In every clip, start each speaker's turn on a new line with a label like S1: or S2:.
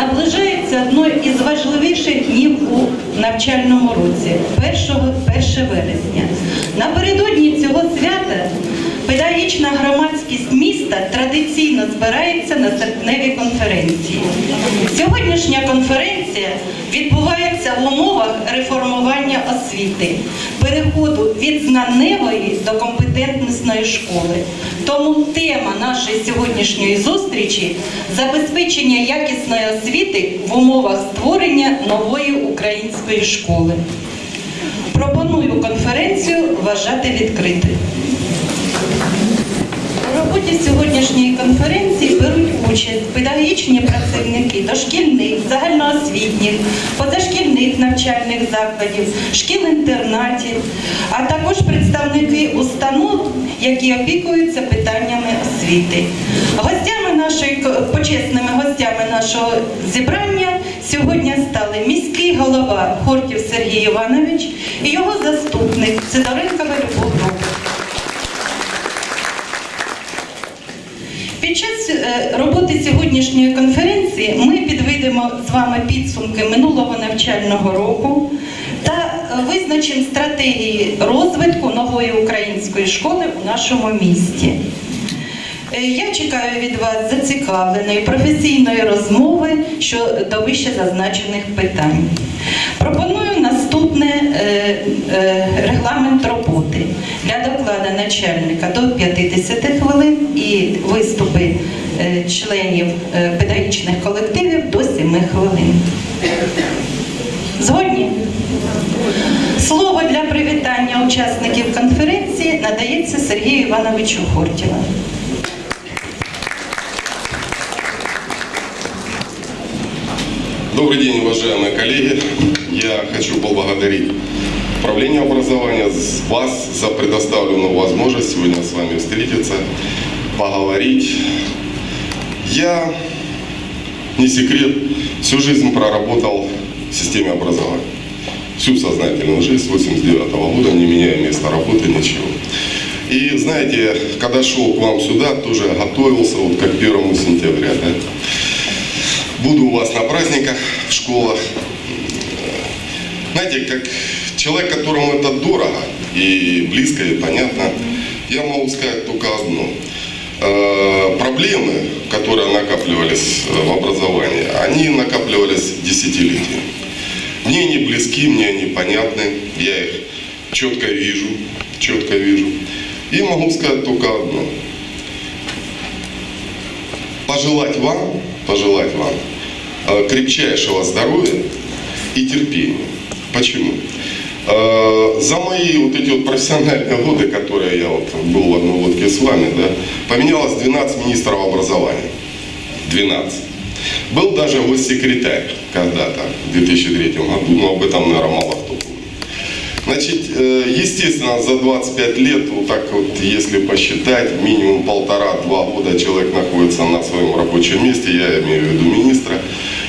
S1: Наближається одно із важливіших днів у навчальному році 1, 1 вересня. Напередодні цього свята педагогічна громадськість міста традиційно збирається на серпневі конференції. Сьогоднішня конференція відбувається в умовах реформування освіти, переходу від знаневої до компетентностної школи. Тому тема нашої сьогоднішньої зустрічі забезпечення якісної освіти в умовах створення нової української школи. Пропоную конференцію вважати відкритою. Роботі сьогоднішньої конференції беруть участь педагогічні працівники дошкільних, загальноосвітніх, позашкільних навчальних закладів, шкіл-інтернатів, а також представники установ, які опікуються питаннями освіти. Гостями нашої почесними гостями нашого зібрання сьогодні стали міський голова Хортів Сергій Іванович і його заступник Сидоренкова сьогоднішньої конференції ми підведемо з вами підсумки минулого навчального року та е, визначимо стратегії розвитку нової української школи у нашому місті. Е, Я чекаю від вас зацікавленої професійної розмови щодо вище зазначених питань. Пропоную наступне е, е, регламент роботи для докладу начальника до 50 хвилин і виступи е, членів педагогічних колективів до 7 хвилин. Згодні? Слово для привітання учасників конференції надається Сергію Івановичу Хортєву.
S2: Добрый день, уважаемые коллеги. Я хочу поблагодарить Управление образования, вас за предоставленную возможность сегодня с вами встретиться, поговорить. Я, не секрет, всю жизнь проработал в системе образования. Всю сознательную жизнь с 89 года, не меняя места работы, ничего. И знаете, когда шел к вам сюда, тоже готовился вот как 1 сентября. Да? Буду у вас на праздниках в школах. Знаете, как человек, которому это дорого и близко, и понятно, я могу сказать только одно. Э, Проблемы, которые накапливались э, в образовании, они накапливались десятилетиями. Мне они близки, мне они понятны, я их четко вижу, четко вижу. И могу сказать только одно пожелать вам, пожелать вам э, крепчайшего здоровья и терпения. Почему? Э, За мои вот эти вот профессиональные годы, которые я вот был в одной лодке с вами, да, поменялось 12 министров образования. 12. Был даже госсекретарь когда-то, в 2003 году, но об этом, наверное, мало кто помнит. Значит, э, естественно, за 25 лет, вот так вот, если посчитать, минимум полтора-два года человек находится на своем рабочем месте, я имею в виду министра,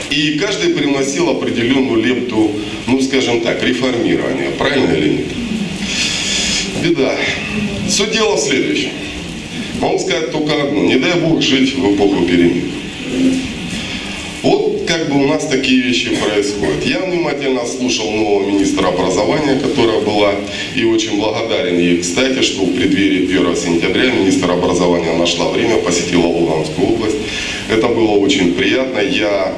S2: и каждый приносил определенную лепту, ну, скажем так, реформирования, правильно или нет? Беда. Суть дела в следующем. Могу сказать только одно. Не дай Бог жить в эпоху перемен. Вот как бы у нас такие вещи происходят. Я внимательно слушал нового министра образования, которая была, и очень благодарен ей, кстати, что в преддверии 1 сентября министр образования нашла время, посетила Луганскую область. Это было очень приятно. Я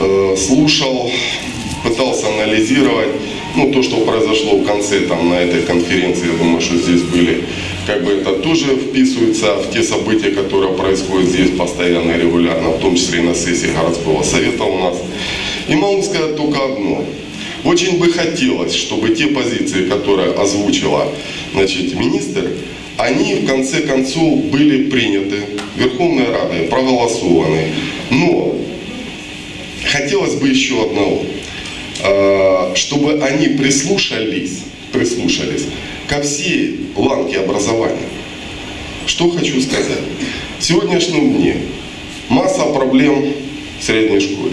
S2: э, слушал, пытался анализировать, ну, то, что произошло в конце там, на этой конференции, я думаю, что здесь были, как бы это тоже вписывается в те события, которые происходят здесь постоянно и регулярно, в том числе и на сессии городского совета у нас. И могу сказать только одно. Очень бы хотелось, чтобы те позиции, которые озвучила значит, министр, они в конце концов были приняты Верховной Радой, проголосованы. Но хотелось бы еще одного, Э, чтобы они прислушались, прислушались ко всей ланке образования. Что хочу сказать. В сегодняшнем дне масса проблем в средней школе,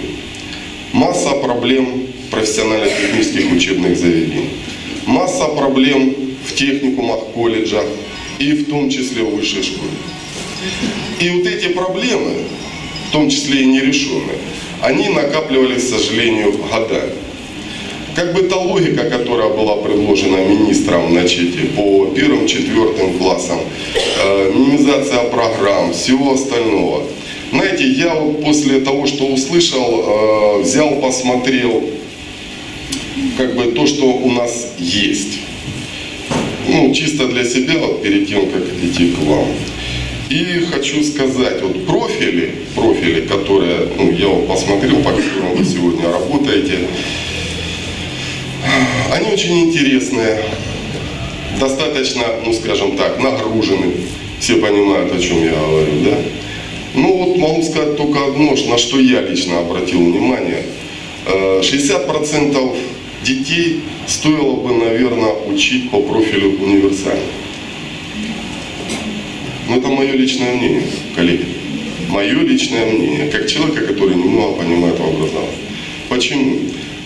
S2: масса проблем профессионально-технических учебных заведениях, масса проблем в техникумах, колледжах и в том числе в высшей школе. И вот эти проблемы в том числе и нерешенные, они накапливались, к сожалению, годами. Как бы та логика, которая была предложена министром значит, по первым, четвертым классам, э, минимизация программ, всего остального. Знаете, я вот после того, что услышал, э, взял, посмотрел, как бы то, что у нас есть. Ну, чисто для себя, вот перед тем, как идти к вам. И хочу сказать, вот профили, профили, которые, ну, я посмотрел, по которым вы сегодня работаете, они очень интересные, достаточно, ну скажем так, нагружены. Все понимают, о чем я говорю, да? Ну вот могу сказать только одно, на что я лично обратил внимание. Э, 60% детей стоило бы, наверное, учить по профилю универсальный. Но это мое личное мнение, коллеги. Мое личное мнение, как человека, который немного понимает в образовании. Почему?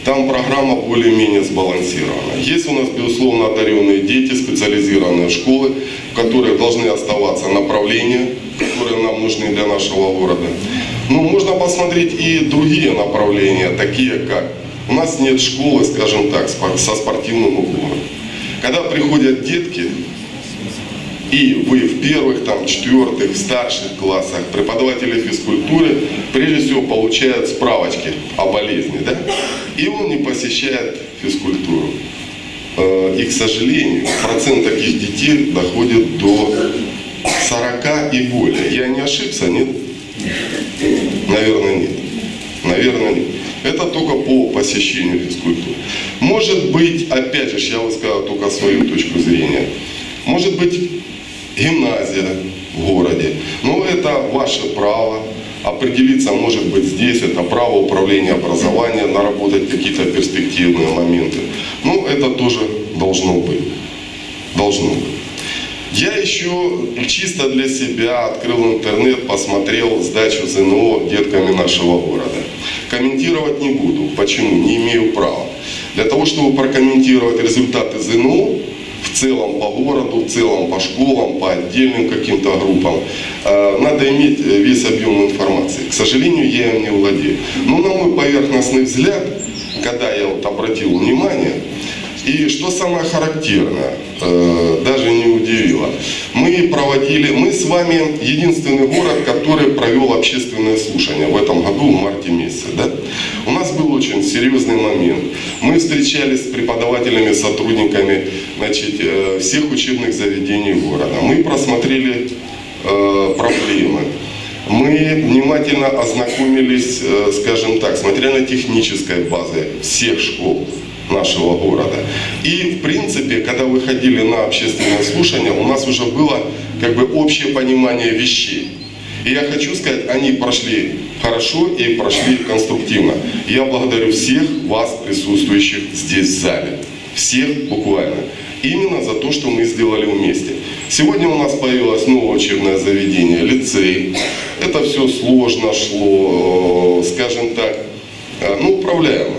S2: Там программа более-менее сбалансирована. Есть у нас, безусловно, одаренные дети, специализированные школы, в которых должны оставаться направления, которые нам нужны для нашего города. Но можно посмотреть и другие направления, такие как у нас нет школы, скажем так, со спортивным уклоном. Когда приходят детки, и вы в первых, там, четвертых, старших классах преподаватели физкультуры прежде всего получают справочки о болезни, да? И он не посещает физкультуру. Э, И, к сожалению, процент таких детей доходит до 40 и более. Я не ошибся, нет? Наверное, нет. Наверное, нет. Это только по посещению физкультуры. Может быть, опять же, я высказал только свою точку зрения. Может быть, гимназия в городе. Но это ваше право. Определиться, может быть, здесь это право управления образования, наработать какие-то перспективные моменты. Ну, это тоже должно быть. Должно быть. Я еще чисто для себя открыл интернет, посмотрел сдачу ЗНО детками нашего города. Комментировать не буду. Почему? Не имею права. Для того, чтобы прокомментировать результаты ЗНО, целом по городу, в целом по школам, по отдельным каким-то группам, э, надо иметь э, весь объем информации. К сожалению, я им не владею. Но на мой поверхностный взгляд, когда я вот обратил внимание, и что самое характерное, э, даже не удивило, мы проводили, мы с вами единственный город, который провел общественное слушание в этом году, в марте месяце. Да? У нас был очень серьезный момент. Мы встречались с преподавателями, сотрудниками значит, э, всех учебных заведений города. Мы просмотрели э, проблемы. Мы внимательно ознакомились, э, скажем так, с материально-технической базой всех школ нашего города. И, в принципе, когда выходили на общественное слушание, у нас уже было как бы общее понимание вещей. И я хочу сказать, они прошли хорошо и прошли конструктивно. Я благодарю всех вас, присутствующих здесь в зале. Всех буквально. Именно за то, что мы сделали вместе. Сегодня у нас появилось новое учебное заведение, лицей. Это все сложно шло, э, скажем так, э, ну, управляемо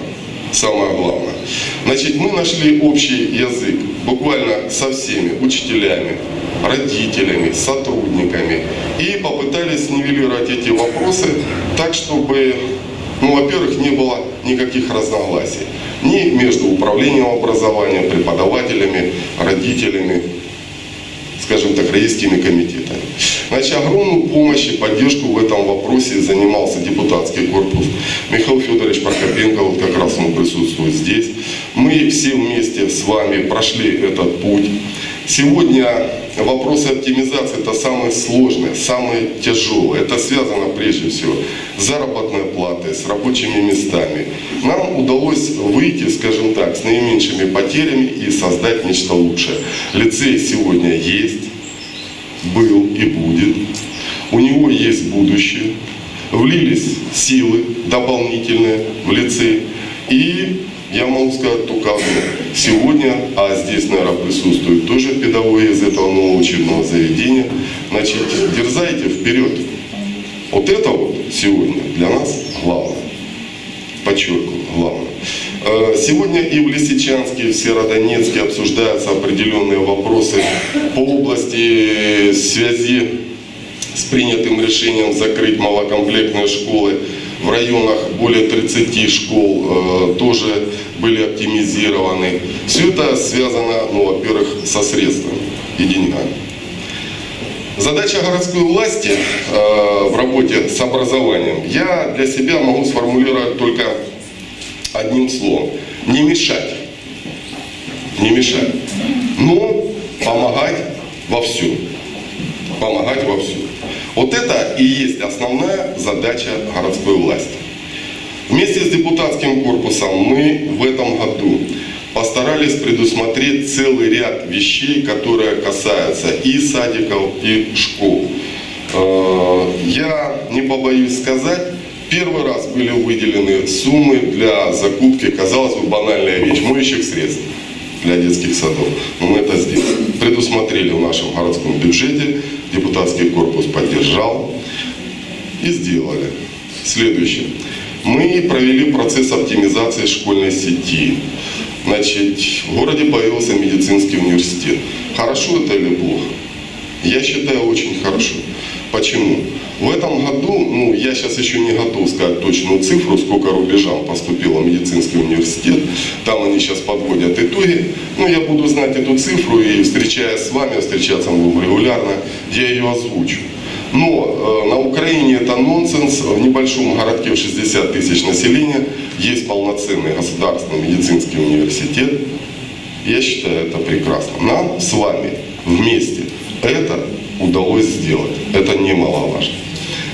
S2: самое главное. Значит, мы нашли общий язык буквально со всеми учителями, родителями, сотрудниками и попытались нивелировать эти вопросы так, чтобы, ну, во-первых, не было никаких разногласий ни между управлением образования, преподавателями, родителями, скажем так, российскими комитетами. Значит, огромную помощь и поддержку в этом вопросе занимался депутатский корпус. Михаил Федорович Прокопенко, вот как раз он присутствует здесь. Мы все вместе с вами прошли этот путь. Сегодня вопросы оптимизации это самое сложное, самое тяжелое. Это связано прежде всего с заработной платой, с рабочими местами. Нам удалось выйти, скажем так, с наименьшими потерями и создать нечто лучшее. Лицей сегодня есть, был и будет. У него есть будущее. Влились силы дополнительные в лицей. И я могу сказать только одно. Сегодня, а здесь, наверное, присутствуют тоже педагоги из этого нового учебного заведения, значит, дерзайте вперед. Вот это вот сегодня для нас главное. Подчеркиваю, главное. Э, Сегодня и в Лисичанске, и в Северодонецке обсуждаются определенные вопросы по области связи с принятым решением закрыть малокомплектные школы. В районах более 30 школ э, тоже были оптимизированы. Все это связано, ну, во-первых, со средствами и деньгами. Задача городской власти э, в работе с образованием я для себя могу сформулировать только одним словом. Не мешать. Не мешать. Но помогать во всем. Помогать во всем. Вот это и есть основная задача городской власти. Вместе с депутатским корпусом мы в этом году постарались предусмотреть целый ряд вещей, которые касаются и садиков, и школ. Э, Я не побоюсь сказать, первый раз были выделены суммы для закупки, казалось бы, банальная вещь, моющих средств для детских садов. Но мы это сделали. Предусмотрели в нашем городском бюджете, депутатский корпус поддержал и сделали. Следующее. Мы провели процесс оптимизации школьной сети. Значит, в городе появился медицинский университет. Хорошо это или плохо? Я считаю очень хорошо. Почему? В этом году, ну, я сейчас еще не готов сказать точную цифру, сколько рубежам поступило в медицинский университет. Там они сейчас подводят итоги. Но я буду знать эту цифру и, встречаясь с вами, встречаться будем регулярно, я ее озвучу. Но э, на Украине это нонсенс. В небольшом городке в 60 тысяч населения есть полноценный государственный медицинский университет. Я считаю это прекрасно. Нам с вами вместе это удалось сделать. Это немаловажно.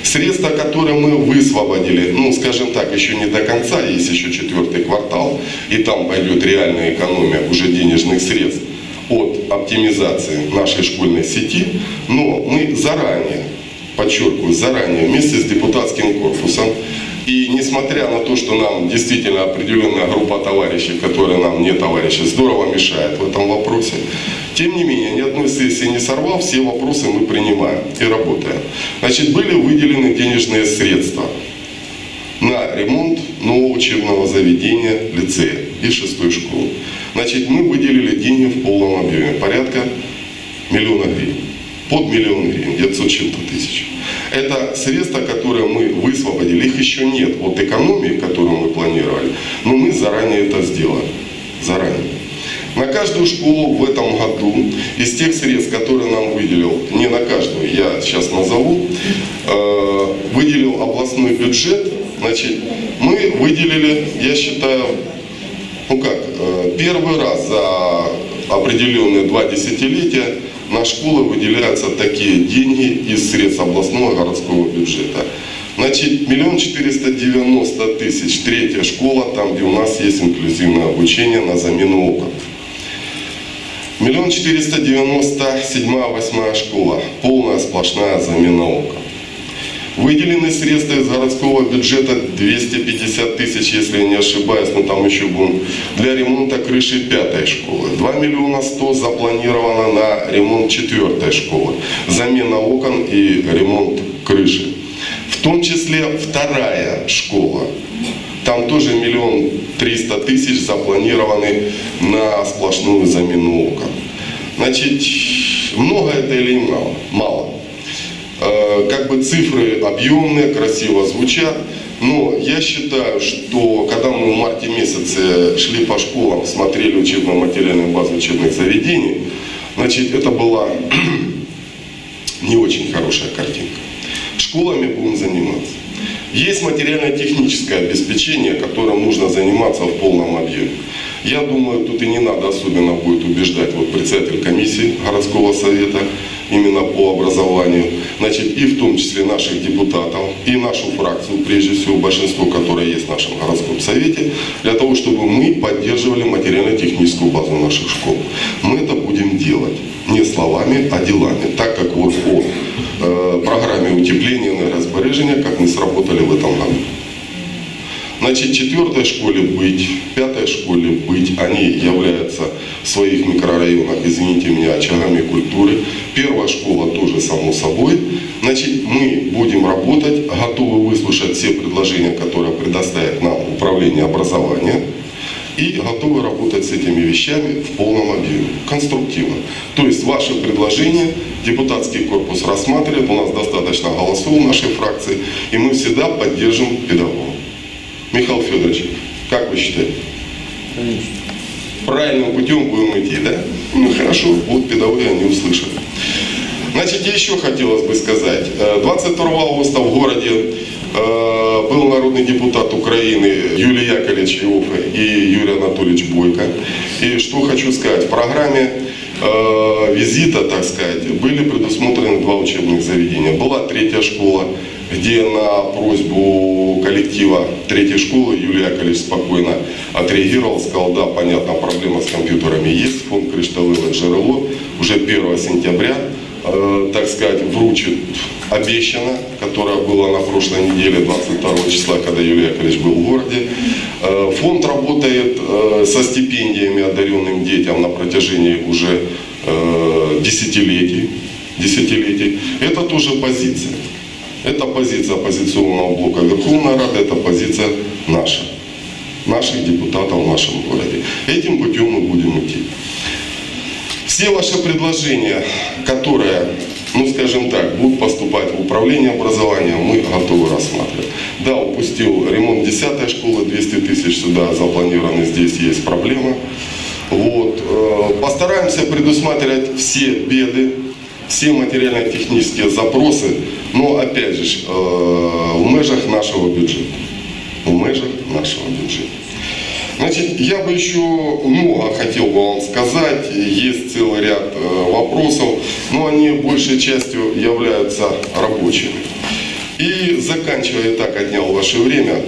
S2: Средства, которые мы высвободили, ну, скажем так, еще не до конца, есть еще четвертый квартал, и там пойдет реальная экономия уже денежных средств от оптимизации нашей школьной сети, но мы заранее, подчеркиваю, заранее вместе с депутатским корпусом и несмотря на то, что нам действительно определенная группа товарищей, которые нам не товарищи, здорово мешает в этом вопросе, тем не менее, ни одной сессии не сорвал, все вопросы мы принимаем и работаем. Значит, были выделены денежные средства на ремонт нового учебного заведения лицея и шестой школы. Значит, мы выделили деньги в полном объеме, порядка миллиона гривен. Под миллион гривен, 900 чем-то тысяч. Это средства, которые мы высвободили. Их еще нет от экономии, которую мы планировали, но мы заранее это сделали. Заранее. На каждую школу в этом году из тех средств, которые нам выделил, не на каждую, я сейчас назову, э, выделил областной бюджет, значит, мы выделили, я считаю, ну как, э, первый раз за определенные два десятилетия на школы выделяются такие деньги из средств областного городского бюджета. Значит, миллион четыреста девяносто тысяч, третья школа, там, где у нас есть инклюзивное обучение на замену окон. Миллион четыреста девяносто седьмая, восьмая школа, полная сплошная замена окон. Выделены средства из городского бюджета 250 тысяч, если я не ошибаюсь, но там еще будем, для ремонта крыши пятой школы. 2 миллиона 100 запланировано на ремонт четвертой школы. Замена окон и ремонт крыши. В том числе вторая школа. Там тоже миллион триста тысяч запланированы на сплошную замену окон. Значит, много это или мало? Мало. Как бы цифры объемные, красиво звучат, но я считаю, что когда мы в марте месяце шли по школам, смотрели учебно-материальную базу учебных заведений, значит, это была не очень хорошая картинка. Школами будем заниматься. Есть материально-техническое обеспечение, которым нужно заниматься в полном объеме. Я думаю, тут и не надо особенно будет убеждать вот председатель комиссии городского совета именно по образованию, значит, и в том числе наших депутатов, и нашу фракцию, прежде всего большинство, которое есть в нашем городском совете, для того, чтобы мы поддерживали материально-техническую базу наших школ. Мы это будем делать не словами, а делами, так как вот по э, программе утепления энергосбережения, как мы сработали в этом году. Значит, четвертой школе быть, пятой школе быть, они являются в своих микрорайонах, извините меня, очагами культуры. Первая школа тоже, само собой. Значит, мы будем работать, готовы выслушать все предложения, которые предоставит нам Управление образования. и готовы работать с этими вещами в полном объеме, конструктивно. То есть ваши предложения депутатский корпус рассматривает, у нас достаточно голосов в нашей фракции, и мы всегда поддержим педагогов. Михаил Федорович, как вы считаете? Правильным путем будем идти, да? Ну хорошо, вот педагоги они услышали. Значит, еще хотелось бы сказать. Э, 22 августа в городе э, был народный депутат Украины Юлий Яковлевич Иофе и Юрий Анатольевич Бойко. И что хочу сказать, в программе э, визита, так сказать, были предусмотрены два учебных заведения. Была третья школа, где на просьбу коллектива третьей школы Юлий Яковлевич спокойно отреагировал, сказал, да, понятно, проблема с компьютерами есть, фонд Кришталевое Жирело уже 1 сентября э, так сказать, вручит обещано, которое было на прошлой неделе, 22 числа, когда Юрий Яковлевич был в городе. Э, Фонд работает э, со стипендиями одаренным детям на протяжении уже десятилетий. десятилетий. Это тоже позиция. Это позиция оппозиционного блока Верховной Рады, это позиция наша, наших депутатов в нашем городе. Этим путем мы будем идти. Все ваши предложения, которые, ну скажем так, будут поступать в управление образованием, мы готовы рассматривать. Да, упустил ремонт 10 школы, 200 тысяч сюда запланированы, здесь есть проблема. Вот. э, Постараемся предусматривать все беды, все материально-технические запросы, но опять же э, в межах нашего бюджета. В межах нашего бюджета. Значит, я бы еще много хотел бы вам сказать, есть целый ряд э, вопросов, но они большей частью являются рабочими. И заканчивая, так отнял ваше время,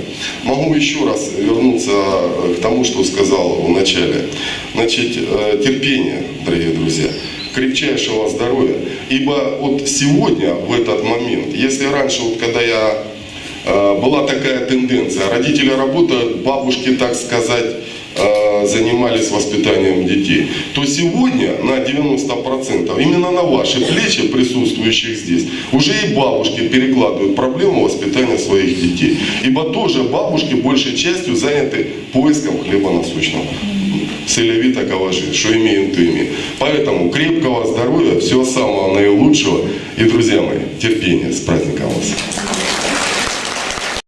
S2: могу еще раз вернуться э, к тому, что сказал в начале. Значит, э, терпение, дорогие друзья, крепчайшего здоровья. Ибо вот сегодня, в этот момент, если раньше, вот когда я была такая тенденция. Родители работают, бабушки, так сказать, э, занимались воспитанием детей, то сегодня на 90% именно на ваши плечи, присутствующих здесь, уже и бабушки перекладывают проблему воспитания своих детей. Ибо тоже бабушки большей частью заняты поиском хлеба насущного. Селяви такова жизнь, что имеем, то имеем. Поэтому крепкого здоровья, всего самого наилучшего. И, друзья мои, терпения. С праздником вас.